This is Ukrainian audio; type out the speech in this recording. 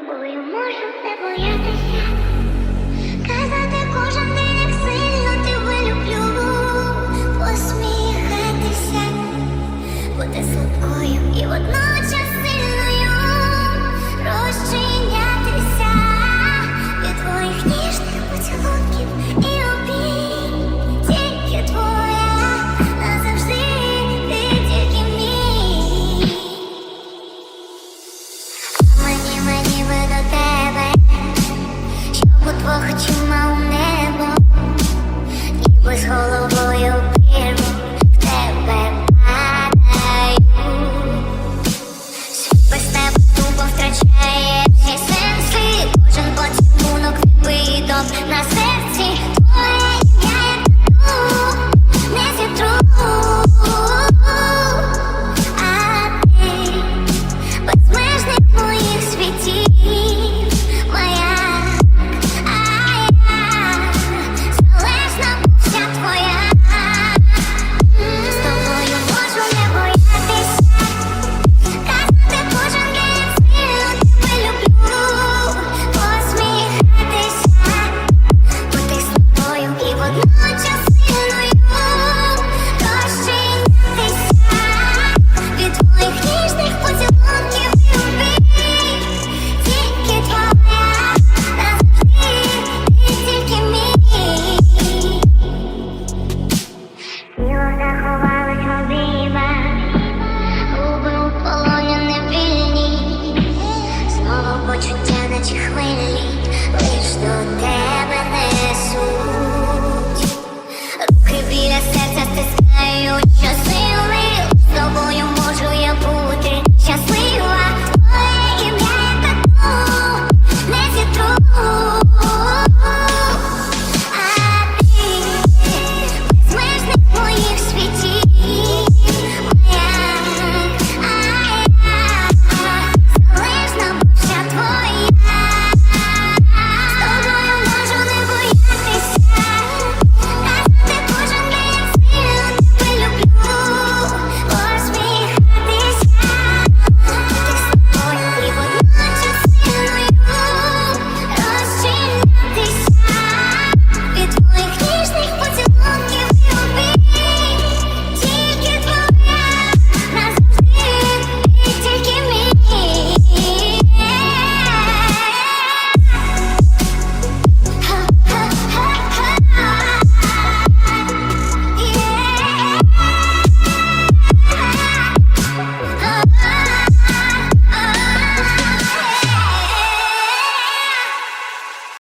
тобою можу не боятися, казати кожен день, як сильно тебе люблю, посміхатися, бути слабкою і одна. Ах,